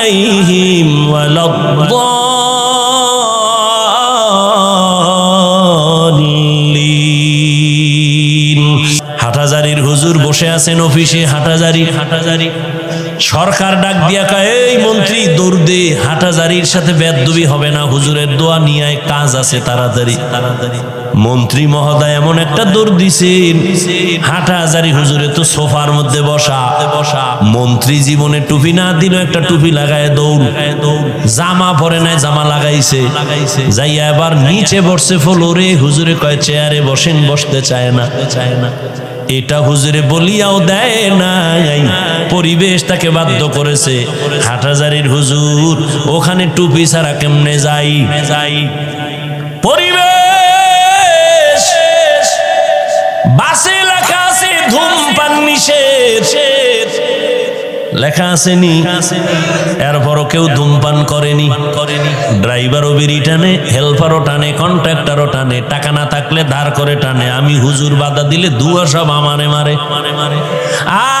عليهم ولا الضالين হাটাজারির হুজুর বসে আছেন অফিসে হাটাজারি হাটাজারি সরকার ডাক দিয়া কয় এই মন্ত্রী দৌড় দে হাটাজারির সাথে বেদবি হবে না হুজুরের দোয়া নিয়ে আয়, কাজ আছে তাড়াতাড়ি তাড়াতাড়ি মন্ত্রী মহোদয় এমন একটা দৌড় দিছেন। হাটাজারি হুজুরে তো সোফার মধ্যে বসা। বসা মন্ত্রী জীবনে টুপি না দিল একটা টুপি লাগায় দৌড়। জামা পরে নাই, জামা লাগাইছে। যাইয়া এবার নিচে বসছে ফলোরে হুজুরে কয়, চেয়ারে বসেন, বসতে চায় না। চায় না এটা হুজুরে বলিয়াও দেয় নাই। পরিবেশ তাকে বাধ্য করেছে। হাটাজারির হুজুর, ওখানে টুপি ছাড়া কেমনে যাই যাই? পরিবেশ বাসে লেখা আছে, ধূমপান নিষেধ। লেখা আসেনি। এরপরও কেউ ধূমপান করেনি। করেনি ড্রাইভারও বেরি টানে, হেল্পারও টানে, কন্ট্রাক্টারও টানে, টাকা না থাকলে ধার করে টানে। আমি হুজুর বাধা দিলে দুয়া সব আমারে মারে মারে মারে। আর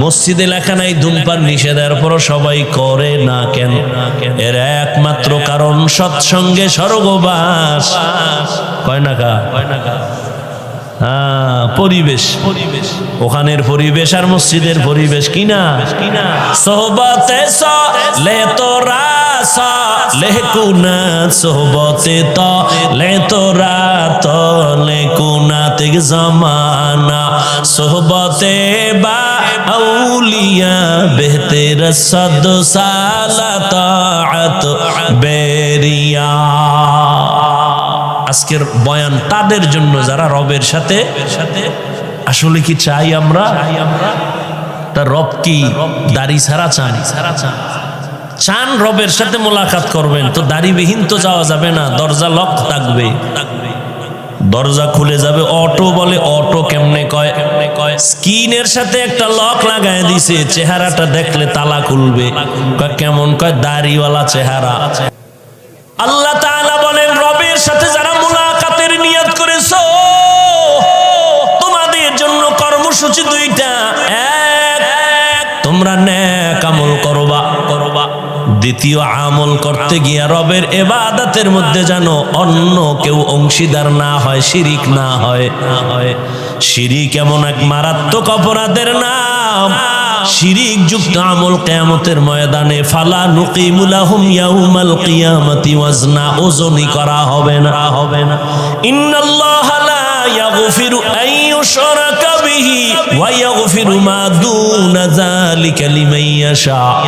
মসজিদে লেখা নাই, ধূমপান নিষেধের পর সবাই করে না কেন? এর একমাত্র কারণ সৎসঙ্গে স্বর্গবাস। কয় না কা পরিবেশ। ওখানের পরিবেশ আর মসজিদের পরিবেশ কিনা সোহবতে স, লে তোরা স সোহবতে ত, লে ত জমানা। সোহবতে বা আউলিয়া বেহতের সদ সালাত আজকের বয়ান তাদের জন্য, যারা রবের সাথে সাথে আসলে কি চাই আমরা? তার রব কি দাড়ি ছাড়া চান? ছাড়া চান চান রবের সাথে মোলাকাত করবেন, তো দাড়িবিহীন তো যাওয়া যাবে না, দরজা লক থাকবে থাকবে। দরজা খুলে যাবে। অটো বলে, অটো কেমনে কয়? কেমনে কয় স্কিনের সাথে একটা লক লাগায় দিছে, চেহারাটা দেখলে তালা খুলবে। কেমন? কয়, দাড়িওয়ালা চেহারা। আল্লাহ তাআলা বলেন, রবের সাথে যারা মুলাকাতের নিয়ত করেছ, তোমাদের জন্য কর্মসূচি দুইটা। এক, তোমরা দ্বিতীয় আমল করতে গিয়া রবের এবাদাতের মধ্যে যেন অন্য কেউ অংশীদার না হয়, শিরিক না হয় না হয়। শিরিক এমন এক মারাত্মক অপরাধের নাম। শিরিক যুক্ত আমল কিয়ামতের ময়দানে, ফালা নুকিমুলাহুম ইয়াউমাল কিয়ামাতি ওয়াজনা, ওজনই করা হবে না হবে না। ইন্নাল্লাহা يغفر أن يشرك به ويغفر ما دون ذلك لمن يشاء.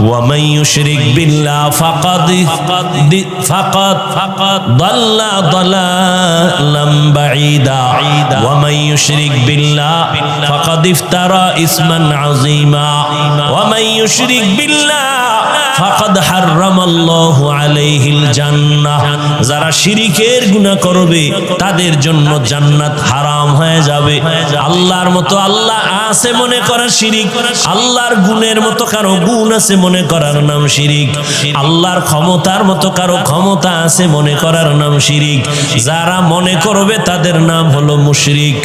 ومن يشرك بالله فقد فقد ضل ضلالا بعيدا. ومن يشرك بالله فقد افترى اسما عظيما. ومن يشرك بالله ফাকাদ হারামাল্লাহু আলাইহিল জান্নাহ। যারা শিরিকের গুনাহ করবে, তাদের জন্য জান্নাত হারাম হয়ে যাবে। আল্লাহর মতো আল্লাহ আছে মনে করা শিরিক, আল্লাহর গুণের মতো কারও গুণ আছে মনে করার নাম শিরিক। আল্লাহর ক্ষমতার মতো কারও ক্ষমতা আছে মনে করার নাম শিরিক। যারা মনে করবে, তাদের নাম হলো মুশরিক।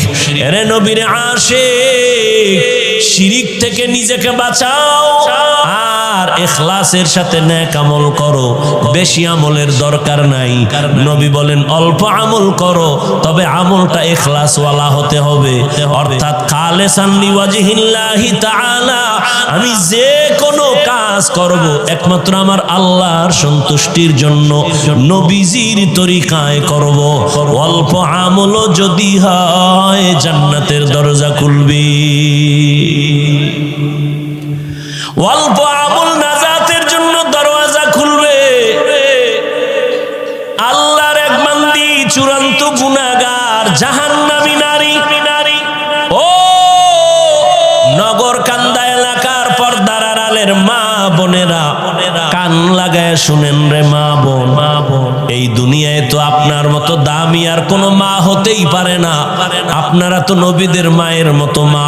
এরে নবীর আশিক। শিরিক থেকে নিজেকে বাঁচাও। আর এখলাসের সাথে ন্যাক আমল করো। বেশি আমলের দরকার নাই। নবী বলেন, অল্প আমল করো, তবে আমলটা এখলাসওয়ালা হতে হবে। অর্থাৎ খালেসান লিওয়াজিহিল্লাহি তাআলা, আমি যে কোনো কাজ করব, একমাত্র আমার আল্লাহর সন্তুষ্টির জন্য নবীজির তরিকায় করব। অল্প আমলও যদি হয়, জান্নাতের দরজা খুলবি। অল্প আমল নাজাতের জন্য দরওয়াজা খুলবে। আল্লাহর এক মান্দি চূড়ান্ত গুণাগার জাহান নামি নারী। ও নগর কান্দা এলাকার পর্দার আড়ালের মা বোনেরা, কান লাগায় শুনেন রে মা বোন। এই দুনিয়ায় তো আপনার মতো দামি আর কোনো মা হতেই পারে না। আপনারা তো নবীদের মায়ের মতো মা,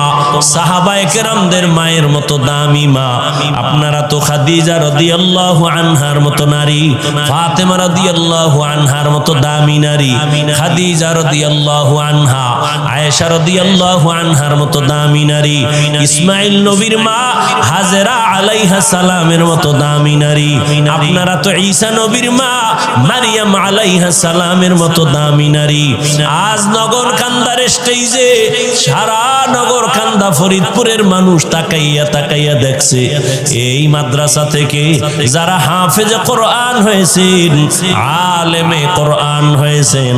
সাহাবায়ে কেরামদের মায়ের মতো দামি মা। আপনারা তো খাদিজা রাদিয়াল্লাহু আনহার মতো নারী, ফাতেমা রাদিয়াল্লাহু আনহার মতো দামি নারী, খাদিজা রাদিয়াল্লাহু আনহা, আয়েশা রাদিয়াল্লাহু আনহার মতো দামি নারী, ইসমাইল নবীর মা হাজেরা আলাইহা সালামের মতো দামি নারী। আপনারা তো ঈসা নবীর মা মারিয়াম আলাইহা সালামের মতো দামি নারী। আজ নগর কান্দার স্টেজে সারা নগর কান্দা ফরিদপুরের মানুষ তাকাইয়া তাকাইয়া দেখছে। এই মাদ্রাসা থেকে যারা হাফেজে কোরআন হয়েছেন, আলেমে কোরআন হয়েছেন,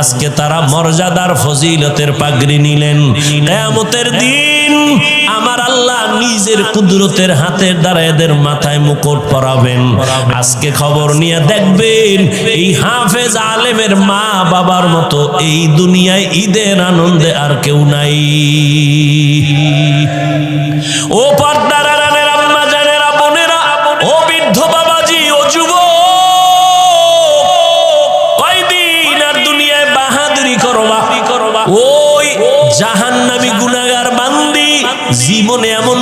আজকে তারা মর্যাদার ফজিলতের পাগড়ি নিলেন। কেয়ামতের দিন আমার আল্লাহ নিজের কুদরতের হাতের দ্বারা এদের মাথায় মুকুট পরাবেন। আজকে খবর নিয়ে দেখবেন এই হাফেজ আলেমের মা বাবার মতো এই দুনিয়ায় ঈদের আনন্দে আর কেউ নাই। ও পর্দার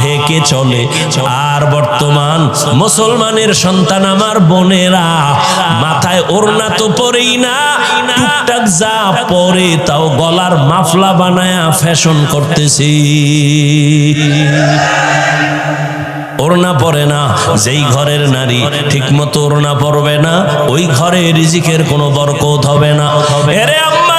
ঢেকে চলে। আর বর্তমান মুসলমানের সন্তান আমার বোনেরা, মাথায় ওড়না তো পরেই না, টুকটাক যা পরে তাও গলার মাফলা বানায়া ফ্যাশন করতেছি। ওড়না পরে না, যেই ঘরের নারী ঠিক মতো ওড়না পরবে না, ওই ঘরে রিজিকের কোনো বরকত হবে না। এরে আম্মা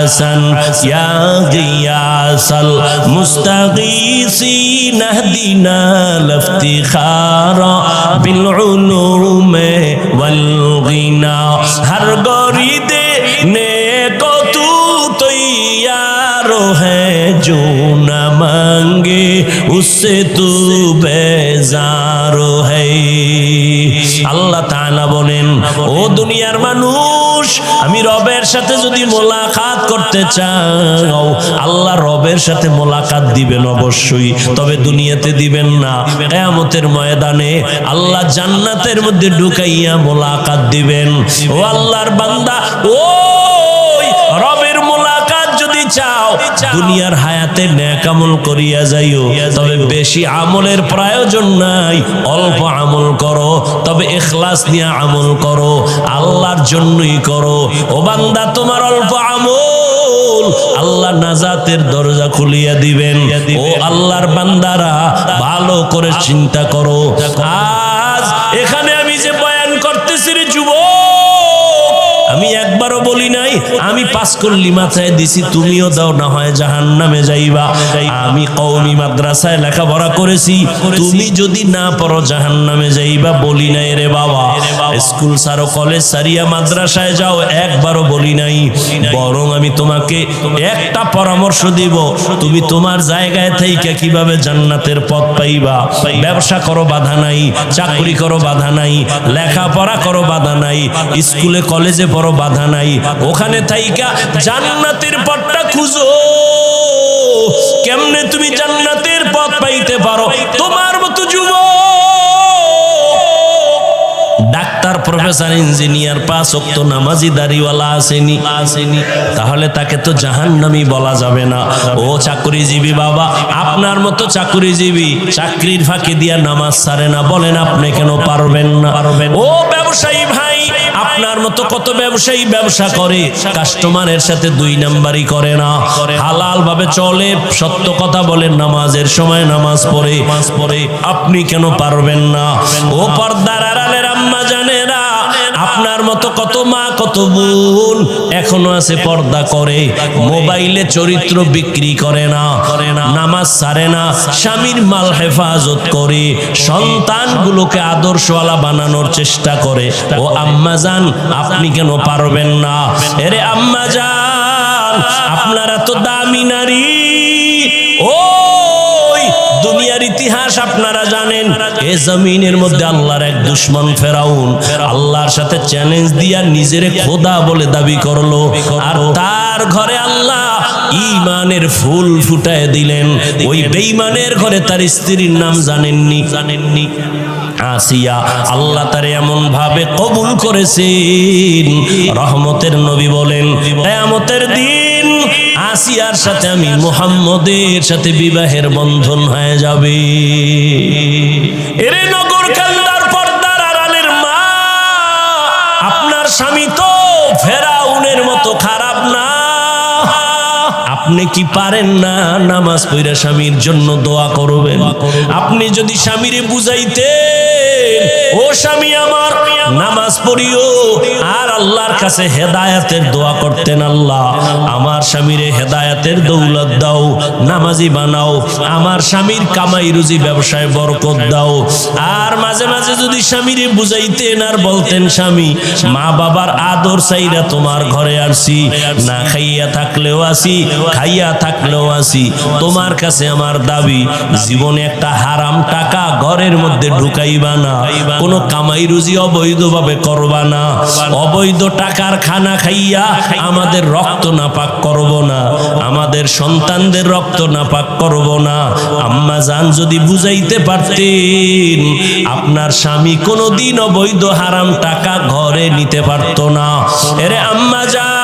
হাসান, ইয়া গিয়াসাল মুস্তাগীসি নাহদিনা লফতিখারা বিল উলুমে ওয়াল গিনা হর গরিদে নে কতু তৈয়ারো হ্যায় জো না মাঙ্গে উসে তু বেজারো হ্যায় আল্লাহ তাআলা বলেন, ও দুনিয়ার মানুষ আমি রবের সাথে যদি মোলাকাত করতে চাও, আল্লাহ রবের সাথে মোলাকাত দিবেন অবশ্যই, তবে দুনিয়াতে দিবেন না। কেয়ামতের ময়দানে আল্লাহ জান্নাতের মধ্যে ঢুকাইয়া মোলাকাত দিবেন। ও আল্লাহর বান্দা, ওই রবের মোলাকাত যদি চাও, দুনিয়ার হায়াতে ন্যাক আমল করিয়া যাইও। তবে বেশি আমলের প্রয়োজন নাই, অল্প আমল করো, তবে এখলাস নিয়ে আমল করো। জন্যই করো। ও বান্দা তোমার অল্প আমল। আল্লাহ নাজাতের দরজা খুলিয়া দিবেন। ও আল্লাহর বান্দারা ভালো করে চিন্তা করো। আজ এখানে আমি যে বয়ান করতেছি রে যুবক আমি একবারও বলি নাই আমি পাস করলি মাথায় দিছি, তুমিও দাও, না হয় জাহান নামে যাইবা। আমি কওমি মাদ্রাসায় লেখাপড়া করেছি, তুমি যদি না পড়ো জাহান নামে যাইবা, বলি নাই রে বাবা। স্কুল সারো কলেজ সারিয়া মাদ্রাসায় যাও, একবারও বলি নাই। বরং আমি তোমাকে একটা পরামর্শ দিব, তুমি তোমার জায়গায় থেকে কীভাবে জান্নাতের পথ পাইবা। ব্যবসা করো, বাধা নাই, চাকরি করো, বাধা নাই, লেখাপড়া করো, বাধা নাই, স্কুলে, কলেজে পড়ো, বাধা নাই, ওখানে থাইকা জান্নাতের পথটা খুঁজো। কেমনে তুমি জান্নাতের পথ পাইতে পারো? তোমার মতো যুবক। ডাক্তার প্রফেসর ইঞ্জিনিয়ার পাঁচ অক্ত নামাজি দাড়িওয়ালা আসেনি। আসেনি তাহলে তাকে তো জাহান্নামি বলা যাবে না। ও চাকরিজীবী বাবা আপনার মতো চাকরিজীবী চাকরির ফাঁকি দিয়া নামাজ সারে না। বলেন আপনি কেন পারবেন না? পারবেন ও ব্যবসায়ী ভাই আপনার মতো কত ব্যবসায়ী ব্যবসা করে, কাস্টমারের সাথে দুই নাম্বারই করে না। হালাল ভাবে চলে, সত্য কথা বলেন, নামাজের সময় নামাজ পড়ে। আপনি কেন পারবেন না? ও পর্দার আপনার মতো কত মা, কত বোন এখনও আছে, পর্দা করে। মোবাইলে চরিত্র বিক্রি করে না, নামাজ সারে না, স্বামীর মাল হেফাজত করে, সন্তানগুলোকে আদর্শওয়ালা বানানোর চেষ্টা করে। ও আম্মা জান, আপনি কেন পারবেন না? এরে আম্মা জান, আপনারা তো দামি নারী। দুনিয়ার ইতিহাস আপনারা জানেন। এ জমিনের মধ্যে আল্লাহর এক দুশ্মন ফেরাউন, আল্লাহর সাথে চ্যালেঞ্জ দিয়া নিজের খোদা বলে দাবি করল। আর তার ঘরে আল্লাহ ইমানের ফুল ফুটায় দিলেন। ওই ঘরে তার স্ত্রীর নাম জানেননি। জানেননি আসিয়া আল্লাহ তার এমন ভাবে কবুল করেছেন। রহমতের নবী বলেন দিন আসিয়ার সাথে আমি মুহাম্মদের সাথে বিবাহের বন্ধন হয়ে যাবে। এরে নগর কান্দার পর্দার আড়ালের মা, আপনার স্বামী তো ফেরাউনের মতো খারাপ না। আপনি কি পারেন না নামাজ পড়া স্বামীর জন্য দোয়া করবেন? আপনি যদি স্বামীরে বুঝাইতেন ও স্বামী আমার নামাজ পড়িও, আর আল্লাহর কাছে হেদায়াতের দোয়া করতেন আল্লাহ। আমার হেদায়াতের দৌলত দাও, নামাজি বানাও, আমার স্বামীর কামাই রুজি ব্যবসায় বরকত দাও। আর মাঝে মাঝে যদি বুঝাইতেন আর বলতেন, স্বামী, মা বাবার আদর চাইরা তোমার ঘরে আসছি না খাইয়া থাকলেও আসি, খাইয়া থাকলেও আসি। তোমার কাছে আমার দাবি, জীবনে একটা হারাম টাকা ঘরের মধ্যে ঢুকাইবা না। কোনো কামাই রুজি অবৈধভাবে করবা না। অবৈধ টাকার খানা খাইয়া আমাদের রক্ত নাপাক করব না। আমাদের সন্তানদের রক্ত নাপাক করব না। আম্মা জান যদি বুঝাইতে পারতেন আপনার স্বামী কোনোদিন অবৈধ হারাম টাকা ঘরে নিতে পারতো না। এরে আম্মা জান!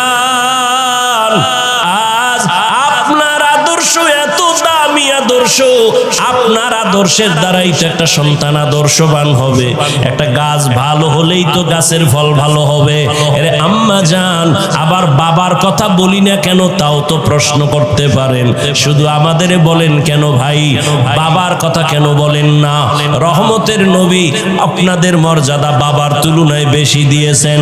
আদর্শ, আপনার আদর্শের দ্বারাই তো একটা সন্তান আদর্শবান হবে। একটা গাছ ভালো হলেই তো গাছের ফল ভালো হবে। এরে আম্মা যান আবার বাবার কথা বলি না কেন তাও তো প্রশ্ন করতে পারেন। শুধু আমাদের বলেন কেন ভাই? বাবার কথা কেন বলেন না? রহমতের নবী আপনাদের মর্যাদা বাবার তুলনায় বেশি দিয়েছেন।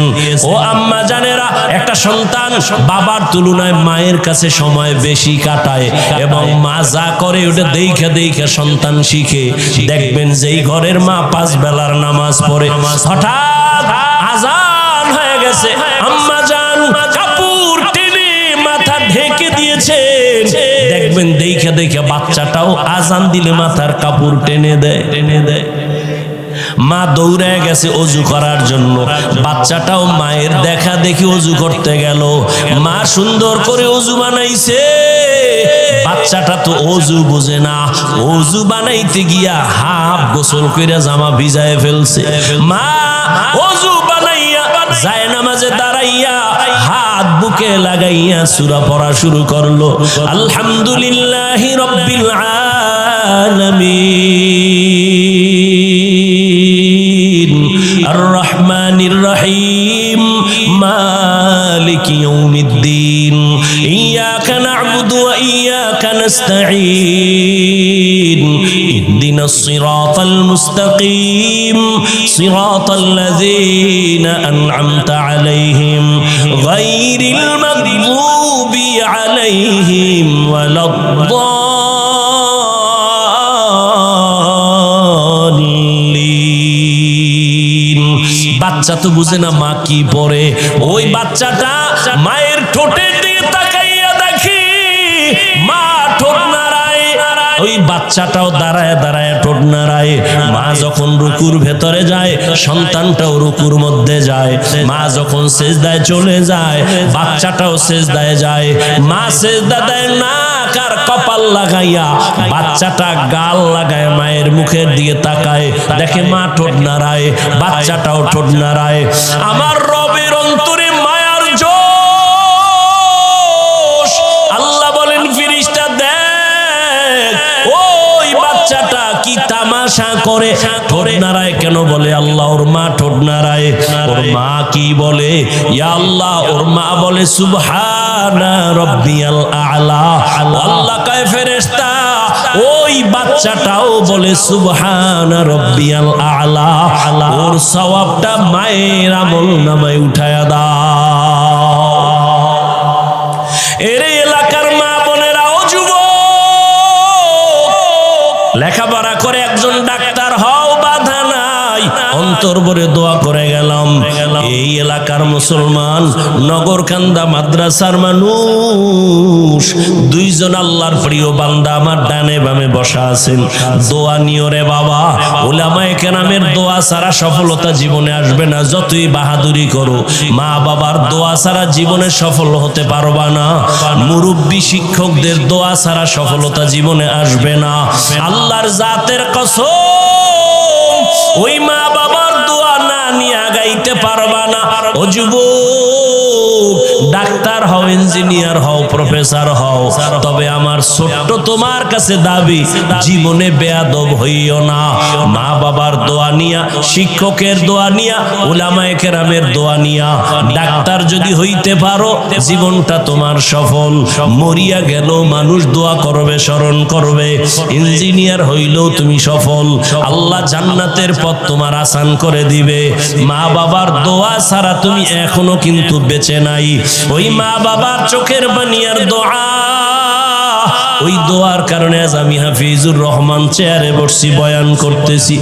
ও আম্মা জানেরা, একটা সন্তান বাবার তুলনায় মায়ের কাছে সময় বেশি কাটায় এবং মা করে ওটা দেখে দেখে সন্তান শিখে দেখবেন যেই ঘরের মা পাঁচ বেলার নামাজ পড়ে। হঠাৎ আজান হয়ে গেছে। আম্মা জান কাপড় টেনে মাথা ঢেকে দিয়েছেন দেখবেন দেখে দেখে বাচ্চাটাও আজান দিলে মাথার কাপড় টেনে দেয়। টেনে দেয়। মা দৌড়ে গেছে অজু করার জন্য। বাচ্চাটাও মায়ের দেখা দেখি অজু করতে গেল। মা সুন্দর করে অজু বানাইছে। বাচ্চাটা তো অজু বোঝে না। অজু বানাইতে গিয়া হাফ গোসল কইরা জামা ভিজায় ফেলছে। মা, অজু বানাইয়া যায় নামাজে দাঁড়াইয়া হাত বুকে লাগাইয়া সূরা পড়া শুরু করল। আলহামদুলিল্লাহি রাব্বিল আলামিন। আর রহমানির রহিম। ইয়াকা নাস্তাঈন اهدنا الصراط المستقيم صراط الذين أنعمت عليهم غير المغضوب عليهم ولا الضالين বাচ্চা তো বুঝে না মা কি পড়ে ওই বাচ্চাটা মায়ের ওই বাচ্চাটাও দাঁড়ায় দাঁড়ায় ঠোঁট নাড়ায়। মা যখন রুকুর ভেতরে যায়, সন্তানটাও রুকুর মধ্যে যায়। মা যখন সেজদায় চলে যায়, বাচ্চাটাও সেজদায় যায়। মা সেজদা দেয় না, কার কপাল লাগাইয়া। বাচ্চাটা গাল লাগায়, মায়ের মুখের দিকে তাকায়। দেখে মা ঠোঁট নাড়ায়, বাচ্চাটাও ঠোঁট নাড়ায়। আমার করে ঠোঁট নাড়ায় কেন বলে? আল্লাহ ওর মা ঠোঁট নাড়ায় ওর মা কি বলে? ইয়া আল্লাহ ওর মা বলে সুবহানা রব্বিয়াল আলা। আল্লাহ কয় ফেরেশতা ওই বাচ্চাটাও বলে সুবহানা রব্বিয়াল আলা। ওর সওয়াবটা মায়ের আমল নামায় উঠায়া দাও। এর অন্তর ভরে দোয়া করে গেলাম। এই এলাকার মুসলমান, নগরকান্দা মাদ্রাসার মানুষ, দুইজন আল্লাহর প্রিয় বান্দা আমার ডানে বামে বসা আছেন। দোয়া নিও রে বাবা। দোয়া ছাড়া সফলতা জীবনে আসবে না, যতই বাহাদুরি করো। মা বাবার দোয়া ছাড়া জীবনে সফল হতে পারবা না। মুরব্বী শিক্ষকদের দোয়া ছাড়া সফলতা জীবনে আসবে না। আল্লাহর জাতের কসম ওই মা বাবার দোয়া না নিয়ে গাইতে পারবা না। ও যুবক ডাক্তার হও ইঞ্জিনিয়ার হও প্রফেসর হও, তবে আমার ছোট্ট তোমার কাছে দাবি, জীবনে বেয়াদব হইও না। মা বাবার দোয়া নিয়া, শিক্ষকের দোয়া নিয়া, উলামায়ে কেরামের দোয়া নিয়া, ডাক্তার যদি হইতে পারো, জীবনটা তোমার সফল। মরিয়া গেল, মানুষ দোয়া করবে, স্মরণ করবে। ইঞ্জিনিয়ার হইলেও তুমি সফল। আল্লাহ জান্নাতের পথ তোমার আসান করে দিবে। মা বাবার দোয়া ছাড়া তুমি এখনও কিন্তু বেঁচে নাই। ওই মা বাবার চোখের বানিয়ার দোয়া। ওই দোয়ার কারণে আজ আমি হাফিজুর রহমান চেয়ারে বসছি, বয়ান করতেছি।